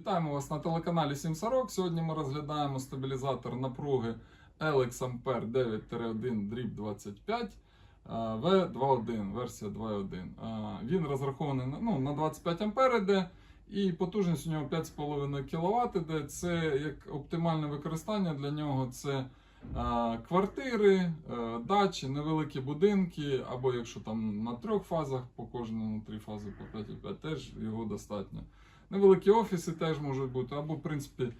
Вітаємо вас на телеканалі 7 Сорок. Сьогодні ми розглядаємо стабілізатор напруги Alex Ampere 9-1 дріб 25 а, V21, версія 2.1. Він розрахований ну, на 25 ампер іде, і потужність у нього 5,5 кВт іде. Це як оптимальне використання для нього. Це квартири, дачі, невеликі будинки, або якщо там на трьох фазах, по кожному три фази по 5,5, теж його достатньо. Невеликі офіси теж можуть бути, або, в принципі, е,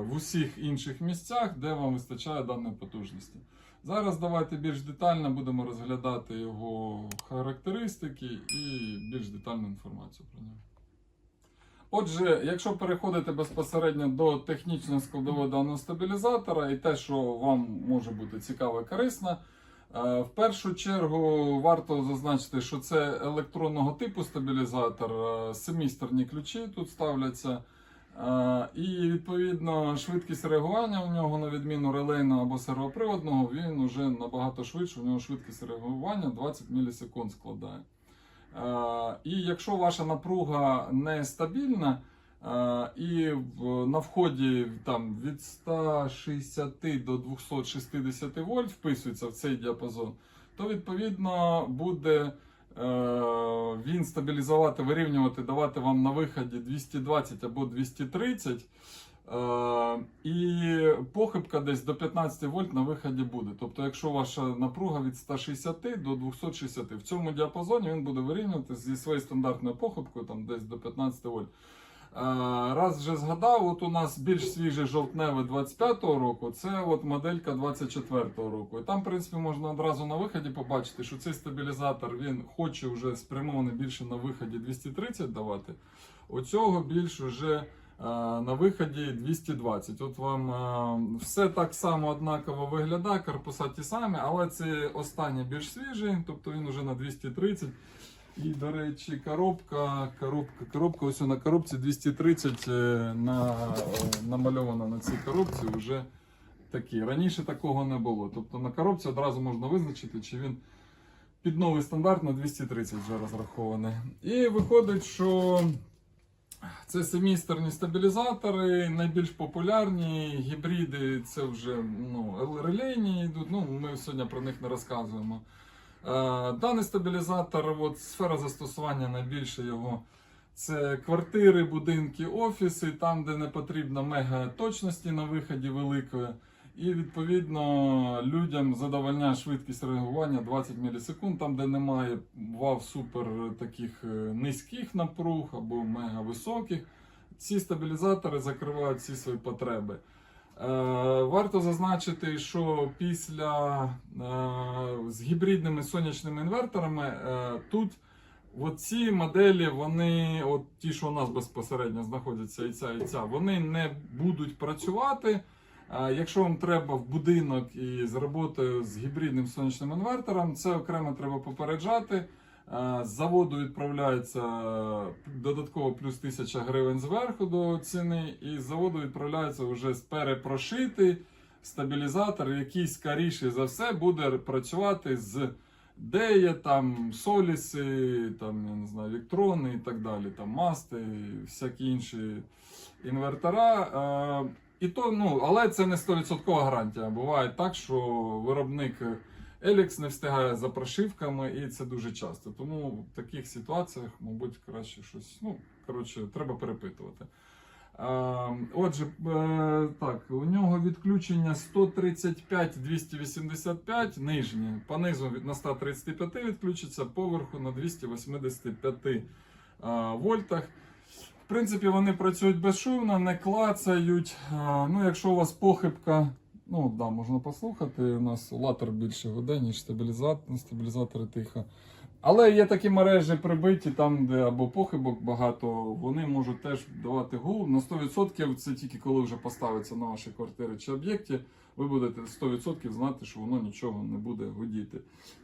в усіх інших місцях, де вам вистачає даної потужності. Зараз давайте більш детально будемо розглядати його характеристики і більш детальну інформацію про нього. Отже, якщо переходити безпосередньо до технічної складової даного стабілізатора і те, що вам може бути цікаво і корисно, в першу чергу варто зазначити, що це електронного типу стабілізатор, е, семісторні ключі тут ставляться. Е, І відповідно швидкість реагування у нього, на відміну релейного або сервоприводного, він уже набагато швидше. У нього швидкість реагування 20 мілісекунд складає. Е, І якщо ваша напруга нестабільна, е, і на вході там від 160 до 260 вольт вписується в цей діапазон, то відповідно буде е, він стабілізувати, вирівнювати, давати вам на виході 220 або 230. Е, і похибка десь до 15 вольт на виході буде. Тобто, якщо ваша напруга від 160 до 260, в цьому діапазоні він буде вирівнювати зі своєю стандартною похибкою там десь до 15 вольт. Раз вже згадав, от у нас більш свіжий жовтневий 25-го року, це от моделька 24-го року. І там, в принципі, можна одразу на виході побачити, що цей стабілізатор він хоче вже спрямований більше на виході 230 давати. У цього більш вже на виході 220. От вам все так само однаково виглядає, корпуса ті самі, але це останній більш свіжий, тобто він вже на 230. І, до речі, коробка, коробка, коробка ось на коробці 230 е, на, е, намальована на цій коробці вже такі. Раніше такого не було. Тобто на коробці одразу можна визначити, чи він під новий стандарт на 230 вже розрахований. І виходить, що це семісторні стабілізатори, найбільш популярні гібриди, це вже ну, релейні йдуть. Ну, ми сьогодні про них не розказуємо. Е, Даний стабілізатор, от, сфера застосування найбільше його це квартири, будинки, офіси, там, де не потрібно мега точності на виході великої. І відповідно людям задовольняє швидкість реагування 20 мілісекунд, там, де немає вау супер таких е, низьких напруг або мега високих. Ці стабілізатори закривають всі свої потреби. Е, Варто зазначити, що після е, з гібридними сонячними інверторами е, тут от ці моделі, вони, от ті, що у нас безпосередньо знаходяться, і ця, і ця, вони не будуть працювати. Якщо вам треба в будинок і з роботою з гібридним сонячним інвертором, це окремо треба попереджати. Е, З заводу відправляється додатково плюс 1000 гривень зверху до ціни, і з заводу відправляється вже перепрошитий стабілізатор, який скоріше за все буде працювати з Дея, там Соліси, там, я не знаю, електрони і так далі, там масти, всякі інші інвертора. Е, І то, ну, але це не 100% гарантія. Буває так, що виробник Елікс не встигає за прошивками, і це дуже часто. Тому в таких ситуаціях, мабуть, краще щось. Ну, коротше, треба перепитувати. Е, Отже, е, так, у нього відключення 135-285 нижнє. По низу на 135 відключиться, поверху на 285 е, вольтах. В принципі, вони працюють безшумно, не клацають. Ну, якщо у вас похибка, ну да, можна послухати. У нас латер більше веде, ніж стабілізатор, стабілізатори тихо. Але є такі мережі прибиті, там, де або похибок багато, вони можуть теж давати гул. На 100% це тільки коли вже поставиться на вашій квартирі чи об'єкті, ви будете 100% знати, що воно нічого не буде гудіти.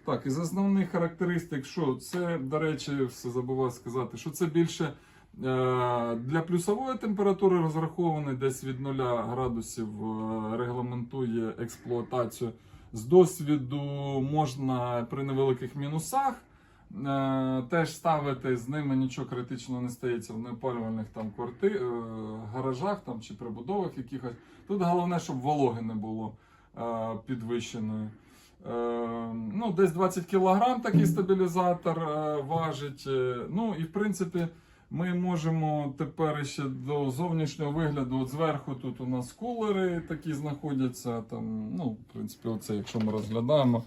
Так, із основних характеристик, що це, до речі, все забував сказати, що це більше для плюсової температури розрахований, десь від 0 градусів е, регламентує експлуатацію. З досвіду можна при невеликих мінусах Е, теж ставити з ними нічого критичного не стається в неопалювальних там кварти, е, гаражах там, чи прибудовах якихось. Тут головне, щоб вологи не було е, підвищеної. Е, ну, десь 20 кг такий стабілізатор е, важить. Е, Ну і в принципі ми можемо тепер ще до зовнішнього вигляду. От зверху тут у нас кулери такі знаходяться. Там, ну, в принципі, оце, якщо ми розглядаємо.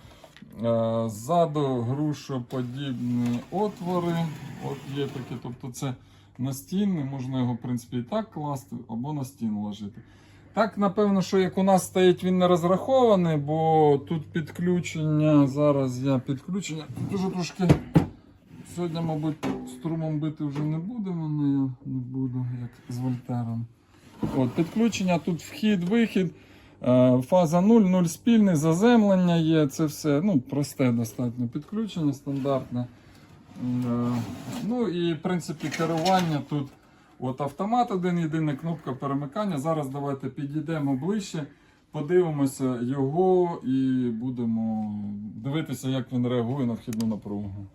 Е, Ззаду грушоподібні отвори. От є такі, тобто це настінний, можна його в принципі і так класти, або на стіну ложити. Так, напевно, що як у нас стоїть, він не розрахований, бо тут підключення. Зараз я підключення. Дуже трошки. Сьогодні, мабуть, струмом бити вже не будемо, але я не буду, як з вольтером. От, підключення, тут вхід, вихід. Е, Фаза 0, 0 спільний, заземлення є, це все ну, просте достатньо підключення, стандартне. Е, Ну і в принципі керування тут от автомат один єдиний, кнопка перемикання. Зараз давайте підійдемо ближче, подивимося його і будемо дивитися, як він реагує на вхідну напругу.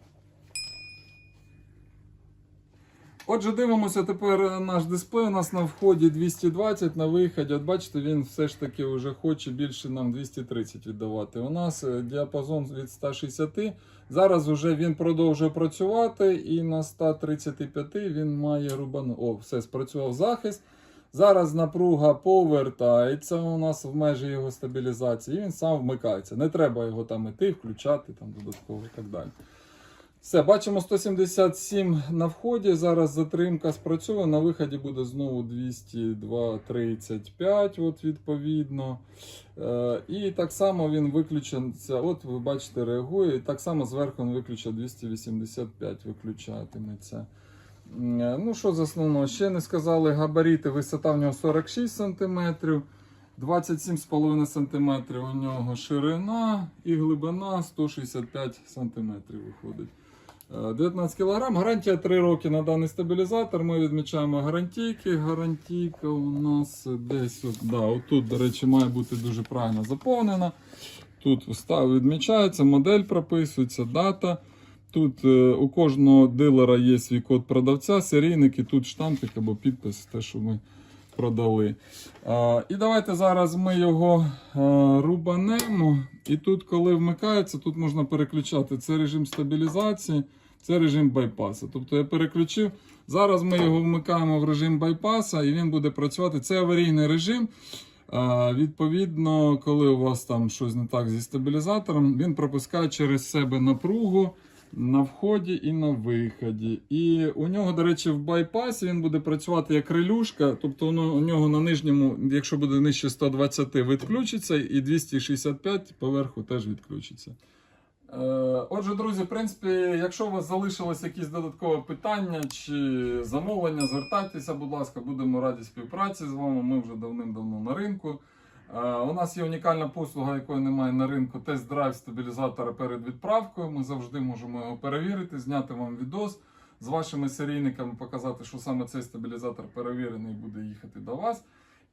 Отже, дивимося тепер наш дисплей. У нас на вході 220, на виході. От бачите, він все ж таки вже хоче більше нам 230 віддавати. У нас е, діапазон від 160. Зараз вже він продовжує працювати, і на 135 він має рубану. О, все, спрацював захист. Зараз напруга повертається у нас в межі його стабілізації, і він сам вмикається. Не треба його там іти, включати там додатково і так далі. Все, бачимо 177 на вході. Зараз затримка спрацьовує. На виході буде знову 202.35, от відповідно. Е, і так само він виключиться. От ви бачите, реагує. І так само зверху він виключить 285, виключатиметься. Е, Ну, що з основного? Ще не сказали габаріти. Висота в нього 46 см. 27,5 см у нього ширина і глибина 165 см виходить. Е, 19 кг. Гарантія 3 роки на даний стабілізатор. Ми відмічаємо гарантійки. Гарантійка у нас десь от, да, отут, до речі, має бути дуже правильно заповнена. Тут встав відмічається, модель прописується, дата. Тут е, у кожного дилера є свій код продавця, серійник, і тут штампик або підпис, те, що ми продали. І давайте зараз ми його а, рубанемо. І тут, коли вмикається, тут можна переключати. Це режим стабілізації, це режим байпаса. Тобто я переключив. Зараз ми його вмикаємо в режим байпаса і він буде працювати. Це аварійний режим. Відповідно, коли у вас там щось не так зі стабілізатором, він пропускає через себе напругу на вході і на виході. І у нього, до речі, в байпасі він буде працювати як релюшка, тобто у нього на нижньому, якщо буде нижче 120, відключиться, і 265 поверху теж відключиться. Е, Отже, друзі, в принципі, якщо у вас залишилось якісь додаткові питання чи замовлення, звертайтеся, будь ласка, будемо раді співпраці з вами. Ми вже давним-давно на ринку. Е, У нас є унікальна послуга, якої немає на ринку, тест-драйв стабілізатора перед відправкою. Ми завжди можемо його перевірити, зняти вам відос з вашими серійниками, показати, що саме цей стабілізатор перевірений буде їхати до вас.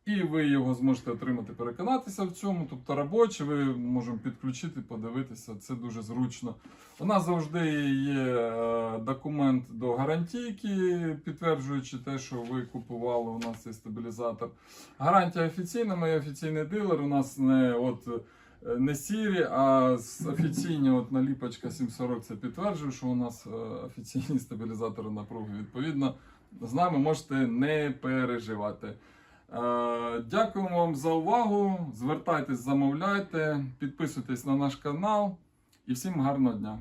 І ви його зможете отримати, переконатися в цьому. Тобто робочий, ви можемо підключити, подивитися, це дуже зручно. У нас завжди є е, документ до гарантійки, підтверджуючи те, що ви купували у нас цей стабілізатор. Гарантія офіційна, ми офіційний дилер. У нас не от. е, Не сірі, а офіційні от наліпочка 740 це підтверджує, що у нас е, офіційні стабілізатори напруги. Відповідно, з нами можете не переживати. Е, Дякуємо вам за увагу. Звертайтесь, замовляйте, підписуйтесь на наш канал і всім гарного дня.